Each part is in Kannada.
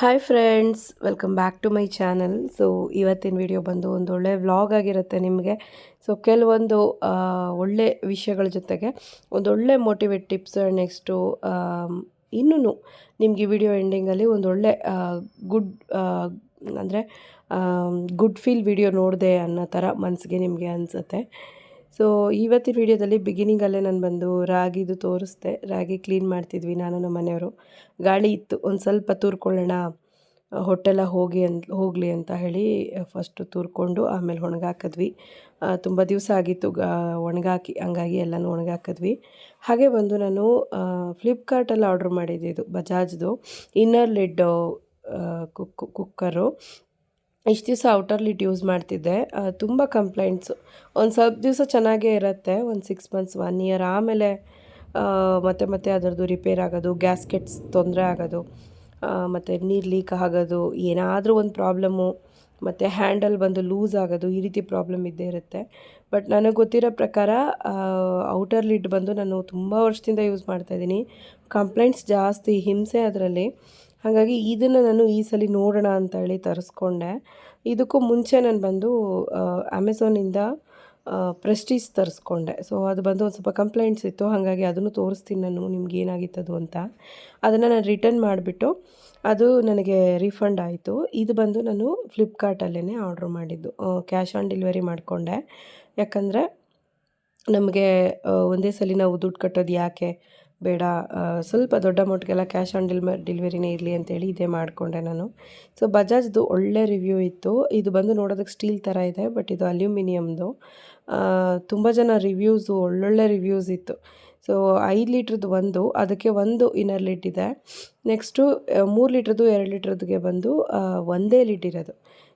Hi friends welcome back to my channel so ಇವತ್ತಿನ ವಿಡಿಯೋ ಬಂದು ಒಂದು ಒಳ್ಳೆ ವ್ಲಾಗ್ ಆಗಿರುತ್ತೆ ನಿಮಗೆ. ಸೊ ಕೆಲವೊಂದು ಒಳ್ಳೆ ವಿಷಯಗಳ ಜೊತೆಗೆ ಒಂದೊಳ್ಳೆ ಮೋಟಿವೇಟ್ ಟಿಪ್ಸ್ ನೆಕ್ಸ್ಟು ಇನ್ನೂ ನಿಮಗೆ ವಿಡಿಯೋ ಎಂಡಿಂಗಲ್ಲಿ ಒಂದೊಳ್ಳೆ ಗುಡ್ ಅಂದರೆ ಗುಡ್ ಫೀಲ್ ವಿಡಿಯೋ ನೋಡಿದೆ ಅನ್ನೋ ಥರ ಮನಸ್ಸಿಗೆ ನಿಮಗೆ ಅನಿಸುತ್ತೆ. ಸೊ ಇವತ್ತಿನ ವಿಡಿಯೋದಲ್ಲಿ ಬಿಗಿನಿಂಗಲ್ಲೇ ನಾನು ಬಂದು ರಾಗಿದು ತೋರಿಸ್ದೆ. ರಾಗಿ ಕ್ಲೀನ್ ಮಾಡ್ತಿದ್ವಿ ನಾನು ನಮ್ಮ ಮನೆಯವರು. ಗಾಳಿ ಇತ್ತು, ಒಂದು ಸ್ವಲ್ಪ ತೂರ್ಕೊಳ್ಳೋಣ ಹೊಟ್ಟೆಲ್ಲ ಹೋಗಿ ಅಂತ ಹೋಗಲಿ ಅಂತ ಹೇಳಿ ಫಸ್ಟು ತೂರ್ಕೊಂಡು ಆಮೇಲೆ ಒಣಗಾಕಿದ್ವಿ. ತುಂಬ ದಿವಸ ಆಗಿತ್ತು, ಗಾ, ಒಣಗಾಕಿ, ಹಂಗಾಗಿ ಎಲ್ಲನೂ ಒಣಗಾಕಿದ್ವಿ. ಹಾಗೆ ಬಂದು ನಾನು ಫ್ಲಿಪ್ಕಾರ್ಟಲ್ಲಿ ಆರ್ಡ್ರ್ ಮಾಡಿದ್ದಿದ್ದು ಬಜಾಜ್ದು ಇನ್ನರ್ ಲಿಡ್ ಕುಕ್ ಕುಕ್ಕರು ಇಷ್ಟು ದಿವಸ ಔಟರ್ ಲಿಟ್ ಯೂಸ್ ಮಾಡ್ತಿದ್ದೆ. ತುಂಬ ಕಂಪ್ಲೇಂಟ್ಸು ಒಂದು ಸ್ವಲ್ಪ ದಿವಸ ಚೆನ್ನಾಗೇ ಇರುತ್ತೆ, ಒಂದು ಸಿಕ್ಸ್ ಮಂತ್ಸ್ ಒನ್ ಇಯರ್ ಆಮೇಲೆ ಮತ್ತೆ ಮತ್ತೆ ಅದರದ್ದು ರಿಪೇರ್ ಆಗೋದು ಗ್ಯಾಸ್ಕೆಟ್ಸ್ ತೊಂದರೆ ಆಗೋದು ಮತ್ತು ನೀರು ಲೀಕ್ ಆಗೋದು, ಏನಾದರೂ ಒಂದು ಪ್ರಾಬ್ಲಮ್ಮು ಮತ್ತು ಹ್ಯಾಂಡಲ್ ಬಂದು ಲೂಸ್ ಆಗೋದು, ಈ ರೀತಿ ಪ್ರಾಬ್ಲಮ್ ಇದ್ದೇ ಇರುತ್ತೆ. ಬಟ್ ನನಗೆ ಗೊತ್ತಿರೋ ಪ್ರಕಾರ ಔಟರ್ ಲಿಡ್ ಬಂದು ನಾನು ತುಂಬ ವರ್ಷದಿಂದ ಯೂಸ್ ಮಾಡ್ತಾಯಿದ್ದೀನಿ ಕಂಪ್ಲೇಂಟ್ಸ್ ಜಾಸ್ತಿ, ಹಿಂಸೆ ಅದರಲ್ಲಿ. ಹಾಗಾಗಿ ಇದನ್ನು ನಾನು ಈ ಸಲ ನೋಡೋಣ ಅಂತ ಹೇಳಿ ತರಿಸ್ಕೊಂಡೆ. ಇದಕ್ಕೂ ಮುಂಚೆ ನಾನು ಬಂದು ಅಮೆಝಾನಿಂದ ಪ್ರೆಸ್ಟೀಜ್ ತರಿಸ್ಕೊಂಡೆ. ಸೊ ಅದು ಬಂದು ಒಂದು ಸ್ವಲ್ಪ ಕಂಪ್ಲೇಂಟ್ಸ್ ಇತ್ತು. ಹಾಗಾಗಿ ಅದನ್ನು ತೋರಿಸ್ತೀನಿ ನಾನು ನಿಮ್ಗೆ ಏನಾಗಿತ್ತದು ಅಂತ. ಅದನ್ನು ನಾನು ರಿಟರ್ನ್ ಮಾಡಿಬಿಟ್ಟು, ಅದು ನನಗೆ ರೀಫಂಡ್ ಆಯಿತು. ಇದು ಬಂದು ನಾನು ಫ್ಲಿಪ್ಕಾರ್ಟಲ್ಲೇ ಆರ್ಡ್ರ್ ಮಾಡಿದ್ದು. ಕ್ಯಾಶ್ ಆನ್ ಡೆಲಿವರಿ ಮಾಡಿಕೊಂಡೆ. ಯಾಕಂದರೆ, ನಮಗೆ ಒಂದೇ ಸಲ ನಾವು ದುಡ್ಡು ಕಟ್ಟೋದು ಯಾಕೆ? ಬೇಡ ಸ್ವಲ್ಪ ದೊಡ್ಡ ಅಮೌಂಟ್ಗೆಲ್ಲ ಕ್ಯಾಶ್ ಆನ್ ಡಿಲ್ ಡೆಲಿವರಿನೇ ಇರಲಿ ಅಂತೇಳಿ ಇದೇ ಮಾಡಿಕೊಂಡೆ ನಾನು. ಸೊ ಬಜಾಜ್ದು ಒಳ್ಳೆ ರಿವ್ಯೂ ಇತ್ತು. ಇದು ಬಂದು ನೋಡೋದಕ್ಕೆ ಸ್ಟೀಲ್ ಥರ ಇದೆ ಬಟ್ ಇದು ಅಲ್ಯೂಮಿನಿಯಮ್ದು ತುಂಬ ಜನ ರಿವ್ಯೂಸು ಒಳ್ಳೊಳ್ಳೆ ರಿವ್ಯೂಸ್ ಇತ್ತು. ಸೊ ಐದು ಲೀಟ್ರದ್ದು ಒಂದು, ಅದಕ್ಕೆ ಒಂದು ಇನ್ನರ್ ಲಿಟ್ ಇದೆ. ನೆಕ್ಸ್ಟು ಮೂರು ಲೀಟ್ರದ್ದು, ಎರಡು ಲೀಟ್ರದ್ದುಗೆ ಬಂದು ಒಂದೇ ಲಿಡ್ ಇರೋದು.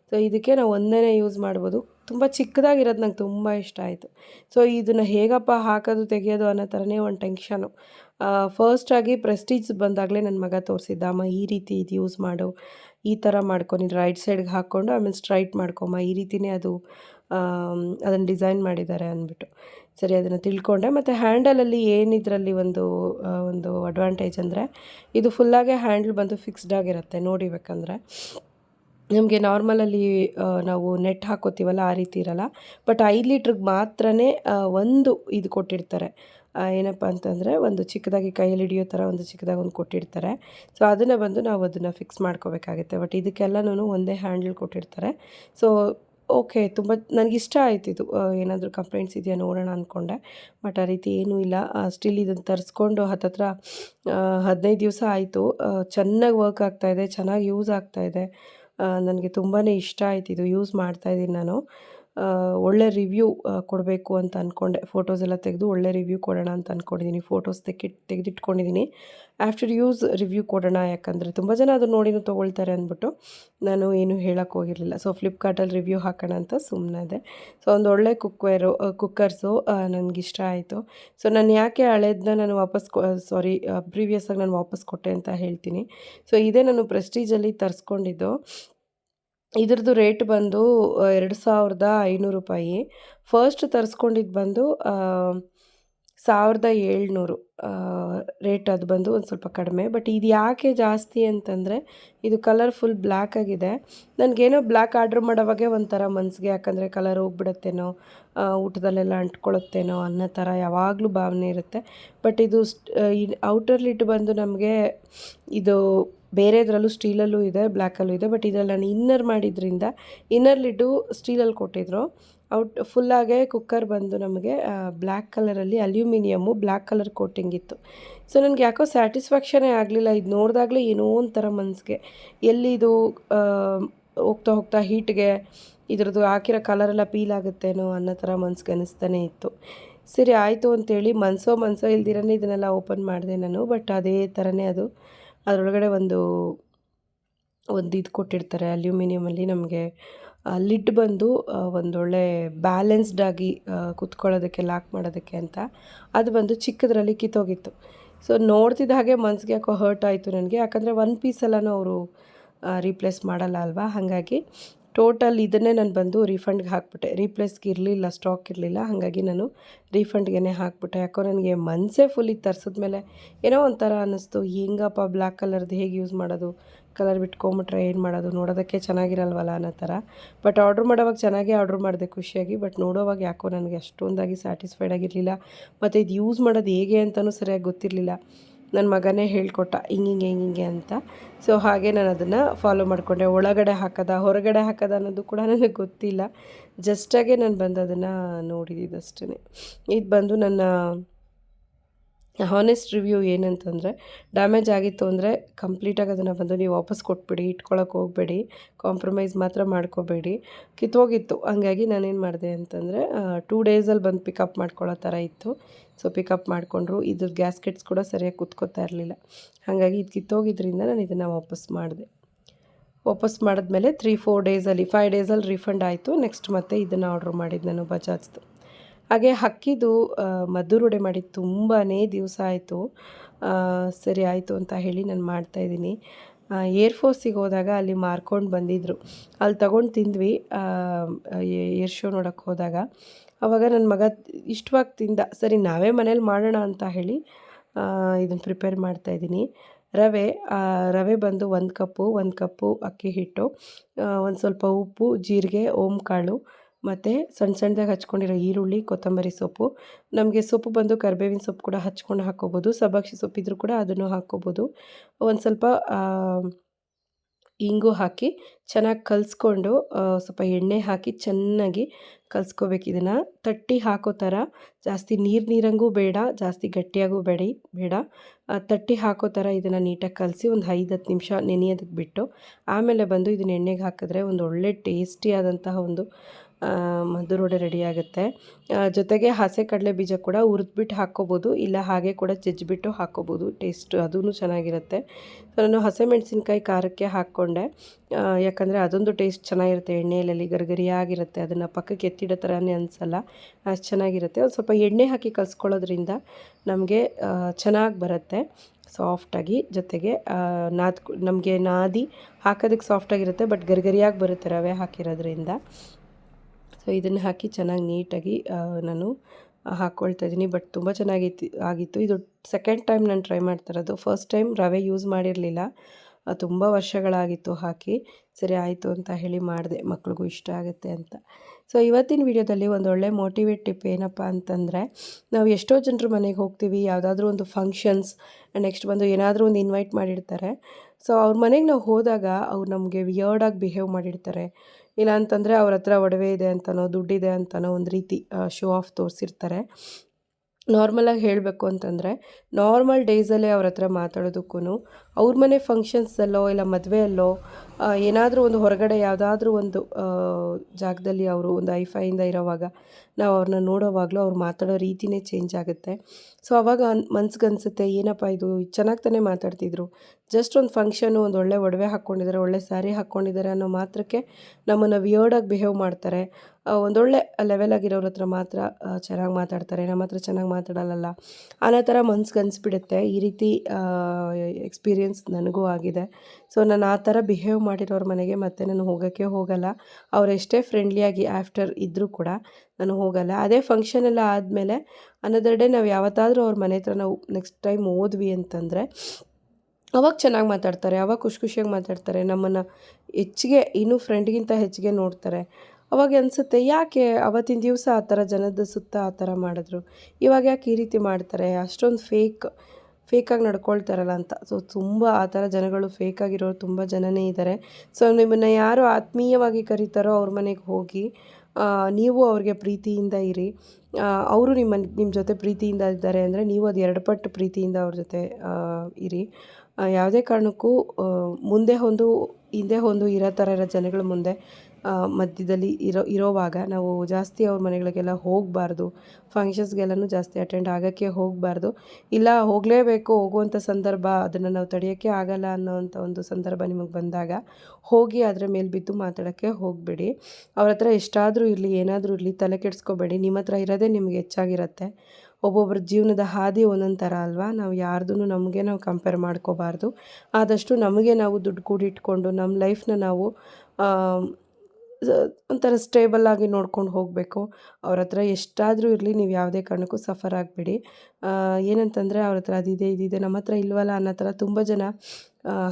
ಸೊ ಇದಕ್ಕೆ ನಾವು ಒಂದೇ ಯೂಸ್ ಮಾಡ್ಬೋದು. ತುಂಬ ಚಿಕ್ಕದಾಗಿರೋದು ನಂಗೆ ತುಂಬ ಇಷ್ಟ ಆಯಿತು. ಸೊ ಇದನ್ನು ಹೇಗಪ್ಪ ಹಾಕೋದು, ತೆಗೆಯೋದು ಅನ್ನೋ ಥರನೇ ಒಂದು ಟೆನ್ಷನು ಫಸ್ಟಾಗಿ ಪ್ರೆಸ್ಟೀಜ್ ಬಂದಾಗಲೇ ನನ್ನ ಮಗ ತೋರಿಸಿದ್ದ, ಅಮ್ಮ, ಈ ರೀತಿ ಇದು ಯೂಸ್ ಮಾಡು. ಈ ಥರ ಮಾಡ್ಕೊ, ನೀನು ರೈಟ್ ಸೈಡ್ಗೆ ಹಾಕ್ಕೊಂಡು ಆಮೇಲೆ ಸ್ಟ್ರೈಟ್ ಮಾಡ್ಕೊಮ್ಮ ಈ ರೀತಿನೇ ಅದು ಅದನ್ನು ಡಿಸೈನ್ ಮಾಡಿದ್ದಾರೆ ಅಂದ್ಬಿಟ್ಟು. ಸರಿ, ಅದನ್ನು ತಿಳ್ಕೊಂಡೆ. ಮತ್ತು ಹ್ಯಾಂಡಲಲ್ಲಿ ಏನಿದ್ರಲ್ಲಿ ಒಂದು ಒಂದು ಅಡ್ವಾಂಟೇಜ್ ಅಂದರೆ, ಇದು ಫುಲ್ಲಾಗೆ ಹ್ಯಾಂಡಲ್ ಬಂದು ಫಿಕ್ಸ್ಡ್ ಆಗಿರುತ್ತೆ ನೋಡಿಬೇಕಂದ್ರೆ ನಮಗೆ ನಾರ್ಮಲಲ್ಲಿ ನಾವು ನೆಟ್ ಹಾಕೋತೀವಲ್ಲ, ಆ ರೀತಿ ಇರಲ್ಲ. ಬಟ್ ಐದು ಲೀಟ್ರಿಗೆ ಮಾತ್ರನೇ ಒಂದು ಇದು ಕೊಟ್ಟಿರ್ತಾರೆ. ಏನಪ್ಪ ಅಂತಂದರೆ ಒಂದು ಚಿಕ್ಕದಾಗಿ ಕೈಯಲ್ಲಿ ಹಿಡಿಯೋ ಥರ ಒಂದು ಚಿಕ್ಕದಾಗಿ ಒಂದು ಕೊಟ್ಟಿರ್ತಾರೆ ಸೊ ಅದನ್ನು ಬಂದು ನಾವು ಅದನ್ನು ಫಿಕ್ಸ್ ಮಾಡ್ಕೋಬೇಕಾಗುತ್ತೆ. ಬಟ್ ಇದಕ್ಕೆಲ್ಲನೂ ಒಂದೇ ಹ್ಯಾಂಡಲ್ ಕೊಟ್ಟಿರ್ತಾರೆ ಸೊ ಓಕೆ ತುಂಬ ನನಗಿಷ್ಟ ಆಯ್ತು ಇದು. ಏನಾದರೂ ಕಂಪ್ಲೇಂಟ್ಸ್ ಇದೆಯಾ ನೋಡೋಣ ಅಂದ್ಕೊಂಡೆ ಬಟ್ ಆ ರೀತಿ ಏನೂ ಇಲ್ಲ. ಸ್ಟಿಲ್ ಇದನ್ನು ತರಿಸ್ಕೊಂಡು ಹತ್ತತ್ರ ಹದಿನೈದು ದಿವಸ ಆಯಿತು. ಚೆನ್ನಾಗಿ ವರ್ಕ್ ಆಗ್ತಾಯಿದೆ ಚೆನ್ನಾಗಿ ಯೂಸ್ ಆಗ್ತಾಯಿದೆ ನನಗೆ ತುಂಬಾ ಇಷ್ಟ ಆಯ್ತು ಇದು ಯೂಸ್ ಮಾಡ್ತಾಯಿದ್ದೀನಿ ನಾನು. ಒಳ್ಳೆ ರಿವ್ಯೂ ಕೊಡಬೇಕು ಅಂತ ಅಂದ್ಕೊಂಡೆ ಫೋಟೋಸ್ ಎಲ್ಲ ತೆಗೆದು ಒಳ್ಳೆ ರಿವ್ಯೂ ಕೊಡೋಣ ಅಂತ ಅಂದ್ಕೊಂಡಿದ್ದೀನಿ ಫೋಟೋಸ್ ತೆಗಿಟ್ ತೆಗೆದಿಟ್ಕೊಂಡಿದ್ದೀನಿ ಆಫ್ಟರ್ ಯೂಸ್ ರಿವ್ಯೂ ಕೊಡೋಣ ಯಾಕಂದರೆ ತುಂಬ ಜನ ಅದು ನೋಡಿನೂ ತೊಗೊಳ್ತಾರೆ ಅಂದ್ಬಿಟ್ಟು ನಾನು ಏನು ಹೇಳೋಕ್ಕೆ ಹೋಗಿರಲಿಲ್ಲ. ಸೊ ಫ್ಲಿಪ್ಕಾರ್ಟಲ್ಲಿ ರಿವ್ಯೂ ಹಾಕೋಣ ಅಂತ ಸುಮ್ಮನೆ ಸೊ ಒಂದು ಒಳ್ಳೆ ಕುಕ್ವೇರು ಕುಕ್ಕರ್ಸು ನನಗಿಷ್ಟ ಆಯಿತು. ಸೊ ನಾನು ಯಾಕೆ ಹಳೇದನ್ನ ನಾನು ವಾಪಸ್ ಸಾರಿ ಪ್ರೀವಿಯಸ್ಸಾಗಿ ನಾನು ವಾಪಸ್ ಕೊಟ್ಟೆ ಅಂತ ಹೇಳ್ತೀನಿ. ಸೊ ಇದೇ ನಾನು ಪ್ರೆಸ್ಟೀಜಲ್ಲಿ ತರಿಸ್ಕೊಂಡಿದ್ದು. ಇದ್ರದ್ದು ರೇಟ್ ಬಂದು ಎರಡು ಸಾವಿರದ ಐನೂರು ರೂಪಾಯಿ. ಫಸ್ಟ್ ತರಿಸ್ಕೊಂಡಿದ್ದು ಬಂದು ಸಾವಿರದ ಏಳ್ನೂರು. ರೇಟ್ ಅದು ಬಂದು ಒಂದು ಸ್ವಲ್ಪ ಕಡಿಮೆ. ಬಟ್ ಇದು ಯಾಕೆ ಜಾಸ್ತಿ ಅಂತಂದರೆ, ಇದು ಕಲರ್ ಫುಲ್ ಬ್ಲ್ಯಾಕ್ ಆಗಿದೆ. ನನಗೇನೋ ಬ್ಲ್ಯಾಕ್ ಆರ್ಡ್ರ್ ಮಾಡೋವಾಗೆ ಒಂಥರ ಮನಸ್ಸಿಗೆ ಯಾಕಂದರೆ ಕಲರ್ ಹೋಗ್ಬಿಡುತ್ತೇನೋ ಊಟದಲ್ಲೆಲ್ಲ ಅಂಟ್ಕೊಳ್ಳುತ್ತೇನೋ ಅನ್ನೋ ಥರ ಯಾವಾಗಲೂ ಭಾವನೆ ಇರುತ್ತೆ. ಬಟ್ ಇದು ಔಟರ್ಲಿಟ್ಟು ಬಂದು ನಮಗೆ ಇದು ಬೇರೆದ್ರಲ್ಲೂ ಸ್ಟೀಲಲ್ಲೂ ಇದೆ, ಬ್ಲ್ಯಾಕಲ್ಲೂ ಇದೆ, ಬಟ್ ಇದರಲ್ಲಿ ನಾನು ಇನ್ನರ್ ಮಾಡಿದ್ರಿಂದ ಇನ್ನರ್ ಲಿಡ್ಡು ಸ್ಟೀಲಲ್ಲಿ ಕೊಟ್ಟಿದ್ರು. ಔಟ್ ಫುಲ್ಲಾಗೆ ಕುಕ್ಕರ್ ಬಂದು ನಮಗೆ ಬ್ಲ್ಯಾಕ್ ಕಲರಲ್ಲಿ ಅಲ್ಯೂಮಿನಿಯಮ್ಮು, ಬ್ಲ್ಯಾಕ್ ಕಲರ್ ಕೋಟಿಂಗ್ ಇತ್ತು. ಸೊ ನನಗೆ ಯಾಕೋ ಸ್ಯಾಟಿಸ್ಫ್ಯಾಕ್ಷನೇ ಆಗಲಿಲ್ಲ, ಇದು ನೋಡಿದಾಗಲೇ ಏನೋ ಒಂಥರ ಮನಸ್ಸಿಗೆ ಎಲ್ಲಿ ಇದು ಹೋಗ್ತಾ ಹೋಗ್ತಾ ಹೀಟ್ಗೆ ಇದ್ರದ್ದು ಹಾಕಿರೋ ಕಲರೆಲ್ಲ ಪೀಲ್ ಆಗುತ್ತೇನೋ ಅನ್ನೋ ಥರ ಮನ್ಸಿಗೆ ಅನ್ನಿಸ್ತಾನೆ ಇತ್ತು. ಸರಿ, ಆಯಿತು ಅಂತೇಳಿ ಮನಸೋ ಮನಸೋ ಇಲ್ದಿರನೇ ಇದನ್ನೆಲ್ಲ ಓಪನ್ ಮಾಡಿದೆ ನಾನು, ಬಟ್ ಅದೇ ಥರನೇ ಅದು. ಅದರೊಳಗಡೆ ಒಂದು ಒಂದು ಇದು ಕೊಟ್ಟಿರ್ತಾರೆ ಅಲ್ಯೂಮಿನಿಯಮಲ್ಲಿ ನಮಗೆ ಲಿಡ್ ಬಂದು ಒಂದೊಳ್ಳೆ ಬ್ಯಾಲೆನ್ಸ್ಡ್ ಆಗಿ ಆ, ಕುತ್ಕೊಳ್ಳೋದಕ್ಕೆ ಲಾಕ್ ಮಾಡೋದಕ್ಕೆ ಅಂತ. ಅದು ಬಂದು ಚಿಕ್ಕದ್ರಲ್ಲಿ ಕಿತ್ತೋಗಿತ್ತು. ಸೊ ನೋಡ್ತಿದ್ದ ಹಾಗೆ ಮನ್ಸಿಗೆ ಯಾಕೋ ಹರ್ಟ್ ಆಯಿತು ನನಗೆ. ಯಾಕಂದರೆ ಒನ್ ಪೀಸೆಲ್ಲನೂ ಅವರು ರೀಪ್ಲೇಸ್ ಮಾಡಲ್ಲ ಅಲ್ವಾ? ಹಾಗಾಗಿ ಟೋಟಲ್ ಇದನ್ನೇ ನಾನು ಬಂದು ರೀಫಂಡ್ಗೆ ಹಾಕ್ಬಿಟ್ಟೆ. ರೀಪ್ಲೇಸ್ಗೆ ಇರಲಿಲ್ಲ, ಸ್ಟಾಕ್ ಇರಲಿಲ್ಲ. ಹಾಗಾಗಿ ನಾನು ರೀಫಂಡ್ಗೆ ಹಾಕ್ಬಿಟ್ಟೆ. ಯಾಕೋ ನನಗೆ ಮನಸ್ಸೇ ಫುಲ್ ಇದು ತರಿಸಿದ್ಮೇಲೆ ಏನೋ ಒಂಥರ ಅನ್ನಿಸ್ತು. ಹೆಂಗಪ್ಪ ಬ್ಲ್ಯಾಕ್ ಕಲರ್ದು ಹೇಗೆ ಯೂಸ್ ಮಾಡೋದು? ಕಲರ್ ಬಿಟ್ಕೊಂಬಿಟ್ರೆ ಏನು ಮಾಡೋದು? ನೋಡೋದಕ್ಕೆ ಚೆನ್ನಾಗಿರಲ್ವಲ್ಲ ಅನ್ನೋ ಥರ. ಬಟ್ ಆರ್ಡ್ರ್ ಮಾಡೋವಾಗ ಚೆನ್ನಾಗೇ ಆರ್ಡ್ರ್ ಮಾಡಿದೆ ಖುಷಿಯಾಗಿ. ಬಟ್ ನೋಡೋವಾಗ ಯಾಕೋ ನನಗೆ ಅಷ್ಟೊಂದಾಗಿ ಸ್ಯಾಟಿಸ್ಫೈಡ್ ಆಗಿರಲಿಲ್ಲ. ಮತ್ತು ಇದು ಯೂಸ್ ಮಾಡೋದು ಹೇಗೆ ಅಂತಲೂ ಸರಿಯಾಗಿ ಗೊತ್ತಿರಲಿಲ್ಲ. ನನ್ನ ಮಗನೇ ಹೇಳ್ಕೊಟ್ಟ ಹಿಂಗಿಂಗೆ ಹಿಂಗಿಂಗೆ ಅಂತ. ಸೊ ಹಾಗೆ ನಾನು ಅದನ್ನು ಫಾಲೋ ಮಾಡಿಕೊಂಡೆ. ಒಳಗಡೆ ಹಾಕದ, ಹೊರಗಡೆ ಹಾಕದ ಅನ್ನೋದು ಕೂಡ ನನಗೆ ಗೊತ್ತಿಲ್ಲ. ಜಸ್ಟಾಗೆ ನಾನು ಬಂದು ಅದನ್ನು ನೋಡಿದ್ದಷ್ಟೇ ಇದು ಬಂದು ನನ್ನ ಹಾನೆಸ್ಟ್ ರಿವ್ಯೂ ಏನಂತಂದರೆ ಡ್ಯಾಮೇಜ್ ಆಗಿತ್ತು ಅಂದರೆ ಕಂಪ್ಲೀಟಾಗಿ ಅದನ್ನು ಬಂದು ನೀವು ವಾಪಸ್ ಕೊಟ್ಬಿಡಿ ಇಟ್ಕೊಳಕ್ಕೆ ಹೋಗಬೇಡಿ ಕಾಂಪ್ರಮೈಸ್ ಮಾತ್ರ ಮಾಡ್ಕೋಬೇಡಿ. ಕಿತ್ತೋಗಿತ್ತು. ಹಂಗಾಗಿ ನಾನೇನು ಮಾಡಿದೆ ಅಂತಂದರೆ ಟೂ ಡೇಸಲ್ಲಿ ಬಂದು ಪಿಕಪ್ ಮಾಡ್ಕೊಳ್ಳೋ ಥರ ಇತ್ತು. ಸೊ ಪಿಕಪ್ ಮಾಡಿಕೊಂಡ್ರು. ಇದ್ರ ಗ್ಯಾಸ್ಕೆಟ್ಸ್ ಕೂಡ ಸರಿಯಾಗಿ ಕುತ್ಕೋತಾ ಇರಲಿಲ್ಲ. ಹಾಗಾಗಿ ಇದು ಕಿತ್ತೋಗಿದ್ದರಿಂದ ನಾನು ಇದನ್ನು ವಾಪಸ್ ಮಾಡಿದೆ. ವಾಪಸ್ ಮಾಡಿದ್ಮೇಲೆ ತ್ರೀ ಫೋರ್ ಡೇಸಲ್ಲಿ ಫೈವ್ ಡೇಸಲ್ಲಿ ರಿಫಂಡ್ ಆಯಿತು. ನೆಕ್ಸ್ಟ್ ಮತ್ತೆ ಇದನ್ನು ಆರ್ಡ್ರ್ ಮಾಡಿದ್ದು ನಾನು ಬಜಾಜ್ದು ಹಾಗೆ ಹಕ್ಕಿದು ಮದ್ದೂರುಡೆ ಮಾಡಿ ತುಂಬಾ ದಿವಸ ಆಯಿತು. ಸರಿ ಆಯಿತು ಅಂತ ಹೇಳಿ ನಾನು ಮಾಡ್ತಾಯಿದ್ದೀನಿ ಏರ್ ಫೋರ್ಸಿಗೆ ಹೋದಾಗ ಅಲ್ಲಿ ಮಾರ್ಕೊಂಡು ಬಂದಿದ್ದರು ಅಲ್ಲಿ ತಗೊಂಡು ತಿಂದ್ವಿ ಏರ್ ಶೋ ನೋಡೋಕ್ಕೆ ಹೋದಾಗ. ಆವಾಗ ನನ್ನ ಮಗ ಇಷ್ಟವಾಗಿ ತಿಂದ. ಸರಿ, ನಾವೇ ಮನೇಲಿ ಮಾಡೋಣ ಅಂತ ಹೇಳಿ ಇದನ್ನು ಪ್ರಿಪೇರ್ ಮಾಡ್ತಾಯಿದ್ದೀನಿ ರವೆ ರವೆ ಬಂದು ಒಂದು ಕಪ್ಪು ಒಂದು ಕಪ್ಪು ಅಕ್ಕಿ ಹಿಟ್ಟು ಒಂದು ಸ್ವಲ್ಪ ಉಪ್ಪು, ಜೀರಿಗೆ ಓಮ್ ಕಾಳು ಮತ್ತು ಸಣ್ಣ ಸಣ್ಣದಾಗಿ ಹಚ್ಕೊಂಡಿರೋ ಈರುಳ್ಳಿ, ಕೊತ್ತಂಬರಿ ಸೊಪ್ಪು. ನಮಗೆ ಸೊಪ್ಪು ಬಂದು ಕರಿಬೇವಿನ ಸೊಪ್ಪು ಕೂಡ ಹಚ್ಕೊಂಡು ಹಾಕ್ಕೋಬೋದು. ಸಬ್ಬಾಕ್ಷಿ ಸೊಪ್ಪಿದ್ರು ಕೂಡ ಅದನ್ನು ಹಾಕ್ಕೋಬೋದು. ಒಂದು ಸ್ವಲ್ಪ ಇಂಗು ಹಾಕಿ ಚೆನ್ನಾಗಿ ಕಲಿಸ್ಕೊಂಡು ಸ್ವಲ್ಪ ಎಣ್ಣೆ ಹಾಕಿ ಚೆನ್ನಾಗಿ ಕಲಿಸ್ಕೋಬೇಕು ಇದನ್ನು. ತಟ್ಟಿ ಹಾಕೋ ಥರ, ಜಾಸ್ತಿ ನೀರು ನೀರಂಗೂ ಬೇಡ, ಜಾಸ್ತಿ ಗಟ್ಟಿಯಾಗೂ ಬೇಡಿ, ಬೇಡ. ತಟ್ಟಿ ಹಾಕೋ ಥರ ಇದನ್ನು ನೀಟಾಗಿ ಕಲಸಿ ಒಂದು ಐದು ಹತ್ತು ನಿಮಿಷ ನೆನೆಯೋದಕ್ಕೆ ಬಿಟ್ಟು, ಆಮೇಲೆ ಬಂದು ಇದನ್ನ ಎಣ್ಣೆಗೆ ಹಾಕಿದ್ರೆ ಒಂದು ಒಳ್ಳೆ ಟೇಸ್ಟಿಯಾದಂತಹ ಒಂದು ಮದ್ದೂರು ರೆಡಿ ಆಗುತ್ತೆ. ಜೊತೆಗೆ ಹಸೆ ಕಡಲೆ ಬೀಜ ಕೂಡ ಹುರಿದ್ಬಿಟ್ಟು ಹಾಕ್ಕೋಬೋದು, ಇಲ್ಲ ಹಾಗೆ ಕೂಡ ಜಜ್ಜಿಬಿಟ್ಟು ಹಾಕ್ಕೋಬೋದು. ಟೇಸ್ಟ್ ಅದೂ ಚೆನ್ನಾಗಿರುತ್ತೆ. ಸೊ ನಾನು ಹಸಿಮೆಣ್ಸಿನ್ಕಾಯಿ ಖಾರಕ್ಕೆ ಹಾಕ್ಕೊಂಡೆ. ಯಾಕಂದರೆ ಅದೊಂದು ಟೇಸ್ಟ್ ಚೆನ್ನಾಗಿರುತ್ತೆ. ಎಣ್ಣೆಯಲ್ಲಿ ಗರಿಗರಿಯಾಗಿರುತ್ತೆ. ಅದನ್ನು ಪಕ್ಕಕ್ಕೆ ಎತ್ತಿಡೋ ಥರನೇ ಅನಿಸಲ್ಲ. ಅಷ್ಟು ಚೆನ್ನಾಗಿರುತ್ತೆ. ಒಂದು ಸ್ವಲ್ಪ ಎಣ್ಣೆ ಹಾಕಿ ಕಲಿಸ್ಕೊಳ್ಳೋದ್ರಿಂದ ನಮಗೆ ಚೆನ್ನಾಗಿ ಬರುತ್ತೆ. ಸಾಫ್ಟಾಗಿ ಜೊತೆಗೆ ನಾದ್ ನಮಗೆ ನಾದಿ ಹಾಕೋದಕ್ಕೆ ಸಾಫ್ಟಾಗಿರುತ್ತೆ ಬಟ್ ಗರಿಗರಿಯಾಗಿ ಬರುತ್ತೆ ರವೆ ಹಾಕಿರೋದ್ರಿಂದ. ಸೊ ಇದನ್ನು ಹಾಕಿ ಚೆನ್ನಾಗಿ ನೀಟಾಗಿ ನಾನು ಹಾಕ್ಕೊಳ್ತಾ ಇದ್ದೀನಿ. ಬಟ್ ತುಂಬ ಚೆನ್ನಾಗಿತ್ತು ಆಗಿತ್ತು. ಇದು ಸೆಕೆಂಡ್ ಟೈಮ್ ನಾನು ಟ್ರೈ ಮಾಡ್ತಿರೋದು. ಫಸ್ಟ್ ಟೈಮ್ ರವೆ ಯೂಸ್ ಮಾಡಿರಲಿಲ್ಲ. ತುಂಬ ವರ್ಷಗಳಾಗಿತ್ತು ಹಾಕಿ. ಸರಿ, ಆಯಿತು ಅಂತ ಹೇಳಿ ಮಾಡಿದೆ. ಮಕ್ಳಿಗೂ ಇಷ್ಟ ಆಗುತ್ತೆ ಅಂತ. ಸೊ ಇವತ್ತಿನ ವಿಡಿಯೋದಲ್ಲಿ ಒಂದು ಒಳ್ಳೆ ಮೋಟಿವೇಟ್ ಟಿಪ್ ಏನಪ್ಪ ಅಂತಂದರೆ, ನಾವು ಎಷ್ಟೋ ಜನರು ಮನೆಗೆ ಹೋಗ್ತೀವಿ, ಯಾವುದಾದ್ರೂ ಒಂದು ಫಂಕ್ಷನ್ಸ್ ನೆಕ್ಸ್ಟ್ ಬಂದು ಏನಾದರೂ ಒಂದು ಇನ್ವೈಟ್ ಮಾಡಿರ್ತಾರೆ. ಸೊ ಅವ್ರ ಮನೆಗೆ ನಾವು ಹೋದಾಗ ಅವ್ರು ನಮಗೆ ವಿಯರ್ಡಾಗಿ ಬಿಹೇವ್ ಮಾಡಿರ್ತಾರೆ. ಇಲ್ಲ ಅಂತಂದರೆ ಅವ್ರ ಹತ್ರ ಒಡವೆ ಇದೆ ಅಂತನೋ, ದುಡ್ಡಿದೆ ಅಂತನೋ ಒಂದು ರೀತಿ ಶೋ ಆಫ್ ತೋರಿಸಿರ್ತಾರೆ. ನಾರ್ಮಲಾಗಿ ಹೇಳಬೇಕು ಅಂತಂದರೆ ನಾರ್ಮಲ್ ಡೇಸಲ್ಲೇ ಅವ್ರ ಹತ್ರ ಮಾತಾಡೋದಕ್ಕೂ ಅವ್ರ ಮನೆ ಫಂಕ್ಷನ್ಸಲ್ಲೋ ಇಲ್ಲ ಮದುವೆಯಲ್ಲೋ ಏನಾದರೂ ಒಂದು ಹೊರಗಡೆ ಯಾವುದಾದ್ರೂ ಒಂದು ಜಾಗದಲ್ಲಿ ಅವರು ಒಂದು ಐಫೈಯಿಂದ ಇರೋವಾಗ ನಾವು ಅವ್ರನ್ನ ನೋಡೋವಾಗಲೂ ಅವ್ರು ಮಾತಾಡೋ ರೀತಿನೇ ಚೇಂಜ್ ಆಗುತ್ತೆ. ಸೊ ಅವಾಗ ಅನ್ ಮನ್ಸಿಗೆ ಅನಿಸುತ್ತೆ ಏನಪ್ಪ ಇದು? ಚೆನ್ನಾಗಿ ತಾನೇ ಮಾತಾಡ್ತಿದ್ರು. ಜಸ್ಟ್ ಒಂದು ಫಂಕ್ಷನು ಒಂದು ಒಳ್ಳೆ ಒಡವೆ ಹಾಕ್ಕೊಂಡಿದ್ದಾರೆ ಒಳ್ಳೆ ಸ್ಯಾರಿ ಹಾಕ್ಕೊಂಡಿದ್ದಾರೆ ಅನ್ನೋ ಮಾತ್ರಕ್ಕೆ ನಮ್ಮನ್ನು ವಿಯರ್ಡಾಗಿ ಬಿಹೇವ್ ಮಾಡ್ತಾರೆ. ಒಂದೊಳ್ಳೆ ಲೆವೆಲ್ ಆಗಿರೋರ ಹತ್ರ ಮಾತ್ರ ಚೆನ್ನಾಗಿ ಮಾತಾಡ್ತಾರೆ. ನಮ್ಮ ಹತ್ರ ಚೆನ್ನಾಗಿ ಮಾತಾಡಲ್ಲ ಅನ್ನೋ ಥರ ಮನ್ಸಿಗೆ ಅನಿಸ್ಬಿಡುತ್ತೆ ಈ ರೀತಿ ಎಕ್ಸ್ಪೀರಿಯೆನ್ಸ್ ನನಗೂ ಆಗಿದೆ. ಸೊ ನಾನು ಆ ಥರ ಬಿಹೇವ್ ಮಾಡಿರೋರ ಮನೆಗೆ ಮತ್ತೆ ನಾನು ಹೋಗೋಕ್ಕೆ ಹೋಗಲ್ಲ. ಅವರೆಷ್ಟೇ ಫ್ರೆಂಡ್ಲಿಯಾಗಿ ಆಫ್ಟರ್ ಇದ್ದರೂ ಕೂಡ ನಾನು ಹೋಗಲ್ಲ. ಅದೇ ಫಂಕ್ಷನ್ ಎಲ್ಲ ಆದಮೇಲೆ ಅನದರ್ ಡೇ ನಾವು ಯಾವತ್ತಾದರೂ ಅವ್ರ ಮನೆ ಹತ್ರ ನಾವು ನೆಕ್ಸ್ಟ್ ಟೈಮ್ ಓದ್ವಿ ಅಂತಂದರೆ ಅವಾಗ ಚೆನ್ನಾಗಿ ಮಾತಾಡ್ತಾರೆ, ಅವಾಗ ಖುಷಿ ಖುಷಿಯಾಗಿ ಮಾತಾಡ್ತಾರೆ, ನಮ್ಮನ್ನು ಹೆಚ್ಚಿಗೆ ಇನ್ನೂ ಫ್ರೆಂಡ್ಗಿಂತ ಹೆಚ್ಚಿಗೆ ನೋಡ್ತಾರೆ. ಅವಾಗ ಅನಿಸುತ್ತೆ, ಯಾಕೆ ಅವತ್ತಿನ ದಿವಸ ಆ ಥರ ಜನದ ಸುತ್ತ ಆ ಥರ ಮಾಡಿದ್ರು? ಇವಾಗ ಯಾಕೆ ಈ ರೀತಿ ಮಾಡ್ತಾರೆ? ಅಷ್ಟೊಂದು ಫೇಕ್ ಫೇಕಾಗಿ ನಡ್ಕೊಳ್ತಾರಲ್ಲ ಅಂತ. ಸೊ ತುಂಬ ಆ ಥರ ಜನಗಳು ಫೇಕಾಗಿರೋರು ತುಂಬ ಜನನೇ ಇದ್ದಾರೆ ಸೊ ನಿಮ್ಮನ್ನು ಯಾರು ಆತ್ಮೀಯವಾಗಿ ಕರೀತಾರೋ ಅವ್ರ ಮನೆಗೆ ಹೋಗಿ ನೀವು ಅವ್ರಿಗೆ ಪ್ರೀತಿಯಿಂದ ಇರಿ. ಅವರು ನಿಮ್ಮ ನಿಮ್ಮ ಜೊತೆ ಪ್ರೀತಿಯಿಂದ ಇದ್ದಾರೆ ಅಂದರೆ ನೀವು ಅದು ಎರಡು ಪಟ್ಟು ಪ್ರೀತಿಯಿಂದ ಅವ್ರ ಜೊತೆ ಇರಿ. ಯಾವುದೇ ಕಾರಣಕ್ಕೂ ಮುಂದೆ ಒಂದು, ಹಿಂದೆ ಒಂದು ಇರೋ ಥರ ಇರೋ ಜನಗಳ ಮುಂದೆ ಮಧ್ಯದಲ್ಲಿ ಇರೋ, ಇರೋವಾಗ ನಾವು ಜಾಸ್ತಿ ಅವ್ರ ಮನೆಗಳಿಗೆಲ್ಲ ಹೋಗಬಾರ್ದು. ಫಂಕ್ಷನ್ಸ್ಗೆಲ್ಲನೂ ಜಾಸ್ತಿ ಅಟೆಂಡ್ ಆಗೋಕ್ಕೆ ಹೋಗಬಾರ್ದು. ಇಲ್ಲ, ಹೋಗಲೇಬೇಕು ಹೋಗುವಂಥ ಸಂದರ್ಭ, ಅದನ್ನು ನಾವು ತಡೆಯೋಕ್ಕೆ ಆಗಲ್ಲ ಅನ್ನೋವಂಥ ಒಂದು ಸಂದರ್ಭ ನಿಮಗೆ ಬಂದಾಗ ಹೋಗಿ ಅದರ ಮೇಲೆ ಬಿದ್ದು ಮಾತಾಡೋಕ್ಕೆ ಹೋಗಬೇಡಿ. ಅವ್ರ ಹತ್ರ ಎಷ್ಟಾದರೂ ಇರಲಿ, ಏನಾದರೂ ಇರಲಿ, ತಲೆ ಕೆಡಿಸ್ಕೋಬೇಡಿ. ನಿಮ್ಮ ಹತ್ರ ಇರೋದೇ ನಿಮಗೆ ಹೆಚ್ಚಾಗಿರುತ್ತೆ. ಒಬ್ಬೊಬ್ಬರ ಜೀವನದ ಹಾದಿ ಒಂದೊಂದು ಥರ ಅಲ್ವಾ? ನಾವು ಯಾರ್ದೂ ನಮಗೆ ನಾವು ಕಂಪೇರ್ ಮಾಡ್ಕೋಬಾರ್ದು. ಆದಷ್ಟು ನಮಗೆ ನಾವು ದುಡ್ಡು ಕೂಡಿಟ್ಕೊಂಡು ನಮ್ಮ ಲೈಫ್ನ ನಾವು ಒಂಥರ ಸ್ಟೇಬಲ್ ಆಗಿ ನೋಡ್ಕೊಂಡು ಹೋಗಬೇಕು. ಅವ್ರ ಹತ್ರ ಎಷ್ಟಾದರೂ ಇರಲಿ, ನೀವು ಯಾವುದೇ ಕಾರಣಕ್ಕೂ ಸಫರ್ ಆಗಬೇಡಿ. ಏನಂತಂದರೆ ಅವ್ರ ಹತ್ರ ಅದಿದೆ ಇದಿದೆ ನಮ್ಮ ಹತ್ರ ಇಲ್ವಲ್ಲ ಅನ್ನೋ ಥರ ತುಂಬ ಜನ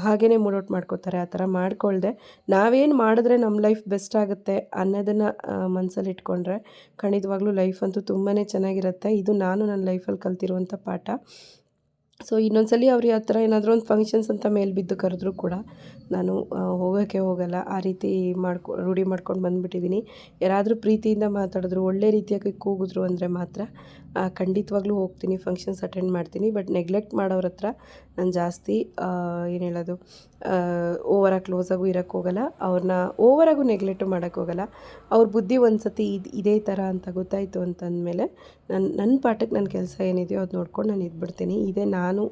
ಹಾಗೇ ಮೂಡೌಟ್ ಮಾಡ್ಕೋತಾರೆ, ಆ ಥರ ಮಾಡ್ಕೊಳ್ದೆ. ನಾವೇನು ಮಾಡಿದ್ರೆ ನಮ್ಮ ಲೈಫ್ ಬೆಸ್ಟ್ ಆಗುತ್ತೆ ಅನ್ನೋದನ್ನು ಮನಸ್ಸಲ್ಲಿ ಇಟ್ಕೊಂಡ್ರೆ ಖಂಡಿತವಾಗ್ಲೂ ಲೈಫ್ ಅಂತೂ ತುಂಬಾ ಚೆನ್ನಾಗಿರುತ್ತೆ. ಇದು ನಾನು ನನ್ನ ಲೈಫಲ್ಲಿ ಕಲ್ತಿರುವಂಥ ಪಾಠ. ಸೊ ಇನ್ನೊಂದ್ಸಲಿ ಅವ್ರು ಆ ಥರ ಏನಾದರೂ ಒಂದು ಫಂಕ್ಷನ್ಸ್ ಅಂತ ಮೇಲೆ ಬಿದ್ದು ಕರೆದ್ರೂ ಕೂಡ ನಾನು ಹೋಗೋಕ್ಕೆ ಹೋಗಲ್ಲ. ಆ ರೀತಿ ಮಾಡ್ಕೊ, ರೂಢಿ ಮಾಡ್ಕೊಂಡು ಬಂದುಬಿಟ್ಟಿದ್ದೀನಿ ಯಾರಾದರೂ ಪ್ರೀತಿಯಿಂದ ಮಾತಾಡಿದ್ರು, ಒಳ್ಳೆ ರೀತಿಯಾಗಿ ಕೂಗಿದ್ರು ಅಂದರೆ ಮಾತ್ರ ಖಂಡಿತವಾಗ್ಲೂ ಹೋಗ್ತೀನಿ ಫಂಕ್ಷನ್ಸ್ ಅಟೆಂಡ್ ಮಾಡ್ತೀನಿ ಬಟ್ ನೆಗ್ಲೆಕ್ಟ್ ಮಾಡೋರ ಹತ್ರ ನಾನು ಜಾಸ್ತಿ ಏನು ಹೇಳೋದು ಓವರಾಗಿ ಕ್ಲೋಸಾಗೂ ಇರೋಕ್ಕೆ ಹೋಗಲ್ಲ ಅವ್ರನ್ನ ಓವರಾಗೂ ನೆಗ್ಲೆಕ್ಟು ಮಾಡೋಕ್ಕೆ ಹೋಗಲ್ಲ. ಅವ್ರ ಬುದ್ಧಿ ಒಂದು ಸತಿ ಇದು, ಇದೇ ಥರ ಅಂತ ಗೊತ್ತಾಯಿತು ಅಂತಂದಮೇಲೆ ನನ್ನ ನನ್ನ ಪಾಠಕ್ಕೆ ನನ್ನ ಕೆಲಸ ಏನಿದೆಯೋ ಅದು ನೋಡ್ಕೊಂಡು ನಾನು ಇದ್ಬಿಡ್ತೀನಿ. ಇದೇ ನಾನು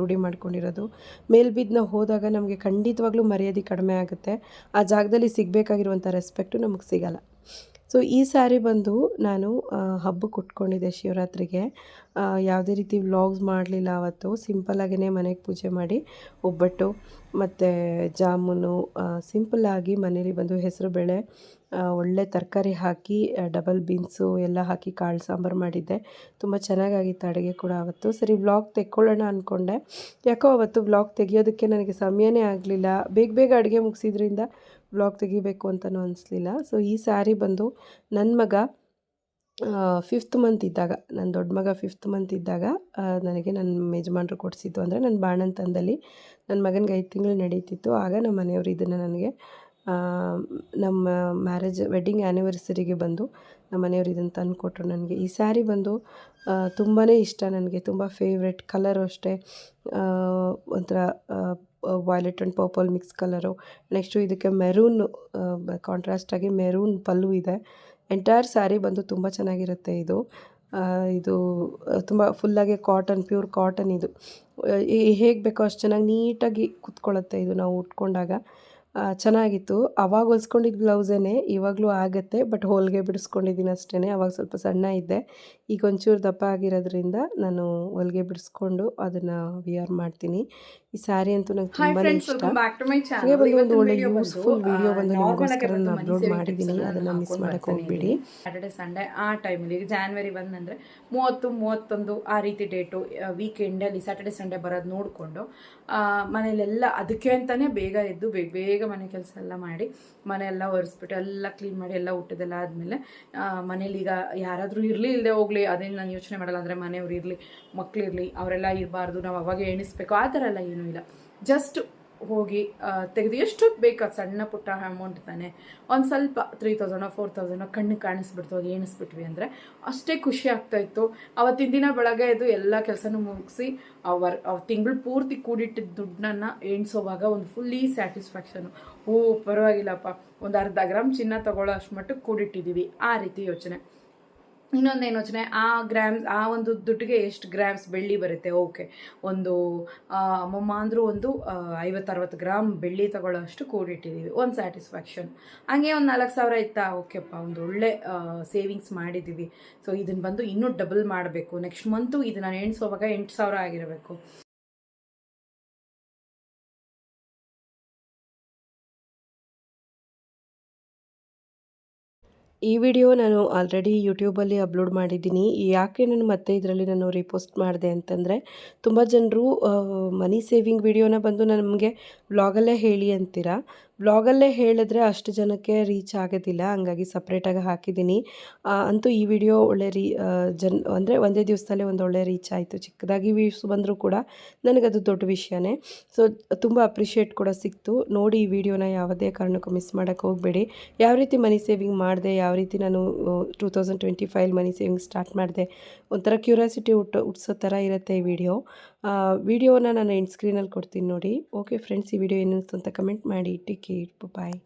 ರೂಢಿ ಮಾಡ್ಕೊಂಡಿರೋದು. ಮೇಲ್ಬಿದ್ದನ್ನ ಹೋದಾಗ ನಮಗೆ ಖಂಡಿತವಾಗ್ಲೂ ಮರ್ಯಾದೆ ಕಡಿಮೆ ಆಗುತ್ತೆ. ಆ ಜಾಗದಲ್ಲಿ ಸಿಗಬೇಕಾಗಿರುವಂಥ ರೆಸ್ಪೆಕ್ಟು ನಮಗೆ ಸಿಗಲ್ಲ. ಸೊ ಈ ಸಾರಿ ಬಂದು ನಾನು ಹಬ್ಬಕ್ಕೆ ಉಟ್ಕೊಂಡಿದ್ದೆ ಶಿವರಾತ್ರಿಗೆ. ಯಾವುದೇ ರೀತಿ ವ್ಲಾಗ್ಸ್ ಮಾಡಲಿಲ್ಲ ಅವತ್ತು. ಸಿಂಪಲ್ಲಾಗೇ ಮನೆಗೆ ಪೂಜೆ ಮಾಡಿ ಒಬ್ಬಟ್ಟು, ಮತ್ತು ಜಾಮೂನು ಸಿಂಪಲ್ಲಾಗಿ ಮನೇಲಿ ಬಂದು ಹೆಸರು ಬೇಳೆ ಒಳ್ಳೆ ತರಕಾರಿ ಹಾಕಿ ಡಬಲ್ ಬೀನ್ಸು ಎಲ್ಲ ಹಾಕಿ ಕಾಳು ಸಾಂಬಾರು ಮಾಡಿದ್ದೆ. ತುಂಬ ಚೆನ್ನಾಗಾಗಿತ್ತು ಅಡುಗೆ ಕೂಡ ಅವತ್ತು. ಸರಿ, ವ್ಲಾಗ್ ತೆಕ್ಕೊಳ್ಳೋಣ ಅಂದ್ಕೊಂಡೆ ಯಾಕೋ ಅವತ್ತು ವ್ಲಾಗ್ ತೆಗಿಯೋದಕ್ಕೆ ನನಗೆ ಸಮಯನೇ ಆಗಲಿಲ್ಲ. ಬೇಗ ಬೇಗ ಅಡುಗೆ ಮುಗಿಸಿದ್ರಿಂದ ವ್ಲಾಗ್ ತೆಗಿಬೇಕು ಅಂತಲೂ ಅನಿಸ್ಲಿಲ್ಲ. ಸೊ ಈ ಸ್ಯಾರಿ ಬಂದು ನನ್ನ ಮಗ ಫಿಫ್ತ್ ಮಂತ್ ಇದ್ದಾಗ ನನ್ನ ದೊಡ್ಡ ಮಗ ಫಿಫ್ತ್ ಮಂತ್ ಇದ್ದಾಗ ನನಗೆ ನನ್ನ ಯಜಮಾನ್ರು ಕೊಡಿಸಿದ್ದು ಅಂದರೆ ನನ್ನ ಬಾಣಂತನದಲ್ಲಿ ನನ್ನ ಮಗನಿಗೆ ಐದು ತಿಂಗಳು ನಡೀತಿತ್ತು. ಆಗ ನಮ್ಮ ಮನೆಯವರು ಇದನ್ನು ನನಗೆ ನಮ್ಮ ಮ್ಯಾರೇಜ್ ವೆಡ್ಡಿಂಗ್ ಆ್ಯನಿವರ್ಸರಿಗೆ ಬಂದು ನಮ್ಮ ಮನೆಯವರು ಇದನ್ನು ತಂದು ಕೊಟ್ಟರು ನನಗೆ. ಈ ಸ್ಯಾರಿ ಬಂದು ತುಂಬಾ ಇಷ್ಟ ನನಗೆ. ತುಂಬ ಫೇವ್ರೆಟ್ ಕಲರು ಅಷ್ಟೇ. ಒಂಥರ violet and purple mix colour next ಇದಕ್ಕೆ ಮೆರೂನ್ ಕಾಂಟ್ರಾಸ್ಟಾಗಿ ಮೆರೂನ್ ಪಲ್ಲು ಇದೆ. ಎಂಟೈರ್ ಸ್ಯಾರಿ ಬಂದು ತುಂಬ ಚೆನ್ನಾಗಿರುತ್ತೆ ಇದು. ಇದು ತುಂಬ ಫುಲ್ಲಾಗಿ ಕಾಟನ್ ಪ್ಯೂರ್ ಕಾಟನ್ ಇದು. ಹೇಗೆ ಬೇಕೋ ಅಷ್ಟು ಚೆನ್ನಾಗಿ ನೀಟಾಗಿ ಕುತ್ಕೊಳ್ಳುತ್ತೆ ಇದು ನಾವು ಉಟ್ಕೊಂಡಾಗ. ಚೆನ್ನಾಗಿತ್ತು. ಅವಾಗ ಹೊಲ್ಸ್ಕೊಂಡಿದ್ದ ಬ್ಲೌಸೇ ಇವಾಗಲೂ ಆಗುತ್ತೆ ಬಟ್ ಹೊಲಿಗೆ ಬಿಡಿಸ್ಕೊಂಡಿದ್ದೀನಿ ಅಷ್ಟೇ ಅವಾಗ ಸ್ವಲ್ಪ ಸಣ್ಣ ಇದ್ದೆ. ಈಗ ಒಂಚೂರು ದಪ್ಪ ಆಗಿರೋದ್ರಿಂದ ನಾನು ಹೊಲ್ಗೆ ಬಿಡಿಸ್ಕೊಂಡು ಅದನ್ನು ವಿಯರ್ ಮಾಡ್ತೀನಿ. ಈ ಸ್ಯಾರಿ ಅಂತೂ ನಂಗೆ ತುಂಬಾ ಇಷ್ಟ. ಹಾಗೆ ಬಂದು ಒಂದು ಒಳ್ಳೆ ಯೂಸ್ಫುಲ್ ವಿಡಿಯೋ ಬಂದು ನಿಮಗೋಸ್ಕರ ನಾನು ಅಪ್ಲೋಡ್ ಮಾಡಿದ್ದೀನಿ ಅದನ್ನು ಮಿಸ್ ಮಾಡೋಕ್ಕೆ ಹೋಗ್ಬೇಡಿ. ಸ್ಯಾಟರ್ಡೆ ಸಂಡೇ ಆ ಟೈಮಲ್ಲಿ ಈಗ ಜಾನ್ವರಿ ಬಂದಂದರೆ ಮೂವತ್ತು ಮೂವತ್ತೊಂದು ಆ ರೀತಿ ಡೇಟು ವೀಕೆಂಡಲ್ಲಿ ಸ್ಯಾಟರ್ಡೆ ಸಂಡೇ ಬರೋದು ನೋಡಿಕೊಂಡು ಮನೇಲೆಲ್ಲ ಅದಕ್ಕೆ ಅಂತಲೇ ಬೇಗ ಎದ್ದು ಬೇಗ ಬೇಗ ಮನೆ ಕೆಲಸ ಎಲ್ಲ ಮಾಡಿ ಮನೆಯೆಲ್ಲ ಒರೆಸ್ಬಿಟ್ಟು ಎಲ್ಲ ಕ್ಲೀನ್ ಮಾಡಿ ಎಲ್ಲ ಊಟದೆಲ್ಲ ಆದಮೇಲೆ ಮನೇಲಿ ಈಗ ಯಾರಾದರೂ ಇರಲಿ ಇಲ್ಲದೆ ಹೋಗಲಿ ಅದೇನು ನಾನು ಯೋಚನೆ ಮಾಡಲ್ಲ ಅಂದರೆ ಮನೆಯವ್ರು ಇರಲಿ ಮಕ್ಕಳಿರಲಿ ಅವರೆಲ್ಲ ಇರಬಾರ್ದು ನಾವು ಅವಾಗ ಎಣಿಸ್ಬೇಕು ಆ ಥರ ಎಲ್ಲ ಏನೂ ಇಲ್ಲ. ಜಸ್ಟ್ ಹೋಗಿ ತೆಗೆದು ಎಷ್ಟು ಬೇಕು ಸಣ್ಣ ಪುಟ್ಟ ಅಮೌಂಟ್ ತಾನೆ. ಒಂದು ಸ್ವಲ್ಪ ತ್ರೀ ತೌಸಂಡೋ ಫೋರ್ ತೌಸಂಡೋ ಕಣ್ಣಿಗೆ ಕಾಣಿಸ್ಬಿಡ್ತು, ಅದು ಎಣಿಸ್ಬಿಟ್ವಿ ಅಂದರೆ ಅಷ್ಟೇ ಖುಷಿ ಆಗ್ತಾಯಿತ್ತು ಅವತ್ತಿನ ದಿನ ಬೆಳಗ್ಗೆ ಇದು ಎಲ್ಲ ಕೆಲಸನೂ ಮುಗಿಸಿ ಅವ್ರ ತಿಂಗಳು ಪೂರ್ತಿ ಕೂಡಿಟ್ಟಿದ್ದ ದುಡ್ಡನ್ನ ಎಣಿಸೋವಾಗ ಒಂದು ಫುಲ್ಲಿ ಸ್ಯಾಟಿಸ್ಫ್ಯಾಕ್ಷನು ಓ, ಪರವಾಗಿಲ್ಲಪ್ಪ. ಒಂದು ಅರ್ಧ ಗ್ರಾಮ್ ಚಿನ್ನ ತಗೊಳ್ಳೋ ಅಷ್ಟು ಮಟ್ಟಕ್ಕೆ ಕೂಡಿಟ್ಟಿದ್ದೀವಿ ಆ ರೀತಿ ಯೋಚನೆ. ಇನ್ನೊಂದೇನು ಯೋಚನೆ, ಆ ಗ್ರಾಮ್ಸ್, ಆ ಒಂದು ದುಡ್ಡಿಗೆ ಎಷ್ಟು ಗ್ರಾಮ್ಸ್ ಬೆಳ್ಳಿ ಬರುತ್ತೆ? ಓಕೆ. ಒಂದು ಅಮ್ಮಮ್ಮ ಅಂದರೂ ಒಂದು ಐವತ್ತರವತ್ತು ಗ್ರಾಮ್ ಬೆಳ್ಳಿ ತಗೊಳ್ಳೋ ಅಷ್ಟು ಕೂಡಿಟ್ಟಿದ್ದೀವಿ ಒಂದು ಸ್ಯಾಟಿಸ್ಫ್ಯಾಕ್ಷನ್ ಹಾಗೆ ಒಂದು ನಾಲ್ಕು ಸಾವಿರ ಇತ್ತಾ? ಓಕೆಪ್ಪ. ಒಂದು ಒಳ್ಳೆ ಸೇವಿಂಗ್ಸ್ ಮಾಡಿದ್ದೀವಿ ಸೊ ಇದನ್ನು ಬಂದು ಇನ್ನೂ ಡಬಲ್ ಮಾಡಬೇಕು. ನೆಕ್ಸ್ಟ್ ಮಂತು ಇದು ನಾನು ಎಣಿಸೋವಾಗ ಎಂಟು ಸಾವಿರ ಆಗಿರಬೇಕು. ಈ ವಿಡಿಯೋ ನಾನು ಆಲ್ರೆಡಿ ಯೂಟ್ಯೂಬಲ್ಲಿ ಅಪ್ಲೋಡ್ ಮಾಡಿದ್ದೀನಿ. ಯಾಕೆ ನಾನು ಮತ್ತೆ ಇದರಲ್ಲಿ ನಾನು ರಿಪೋಸ್ಟ್ ಮಾಡಿದೆ ಅಂತಂದರೆ, ತುಂಬ ಜನರು ಮನಿ ಸೇವಿಂಗ್ ವಿಡಿಯೋನ ಬಂದು ನಮಗೆ ವ್ಲಾಗಲ್ಲೇ ಹೇಳಿ ಅಂತೀರಾ? ಬ್ಲಾಗಲ್ಲೇ ಹೇಳಿದ್ರೆ ಅಷ್ಟು ಜನಕ್ಕೆ ರೀಚ್ ಆಗೋದಿಲ್ಲ, ಹಂಗಾಗಿ ಸಪ್ರೇಟಾಗಿ ಹಾಕಿದ್ದೀನಿ. ಅಂತೂ ಈ ವಿಡಿಯೋ ಒಳ್ಳೆ ರೀ ಜನ್, ಅಂದರೆ ಒಂದೇ ದಿವಸದಲ್ಲೇ ಒಂದು ಒಳ್ಳೆ ರೀಚ್ ಆಯಿತು, ಚಿಕ್ಕದಾಗಿ ವ್ಯೂಸ್ ಬಂದರೂ ಕೂಡ ನನಗದು ದೊಡ್ಡ ವಿಷಯನೇ. ಸೊ ತುಂಬ ಅಪ್ರಿಷಿಯೇಟ್ ಕೂಡ ಸಿಕ್ತು. ನೋಡಿ ಈ ವಿಡಿಯೋನ ಯಾವುದೇ ಕಾರಣಕ್ಕೂ ಮಿಸ್ ಮಾಡೋಕ್ಕೆ ಹೋಗಬೇಡಿ. ಯಾವ ರೀತಿ ಮನಿ ಸೇವಿಂಗ್ ಮಾಡಿದೆ, ಯಾವ ರೀತಿ ನಾನು two thousand twenty five money saving start ಮಾಡಿದೆ, ಒಂಥರ ಕ್ಯೂರಿಯಾಸಿಟಿ ಹುಟ್ಟು, ಹುಟ್ಟಿಸೋ ಥರ ಇರುತ್ತೆ ಈ ವಿಡಿಯೋ ವಿಡಿಯೋನ ನಾನು ಎಂಡ್ ಸ್ಕ್ರೀನಲ್ಲಿ ಕೊಡ್ತೀನಿ ನೋಡಿ. ಓಕೆ ಫ್ರೆಂಡ್ಸ್ ಈ ವಿಡಿಯೋ ಏನಿಸ್ತು ಅಂತ ಕಮೆಂಟ್ ಮಾಡಿ. TK care bye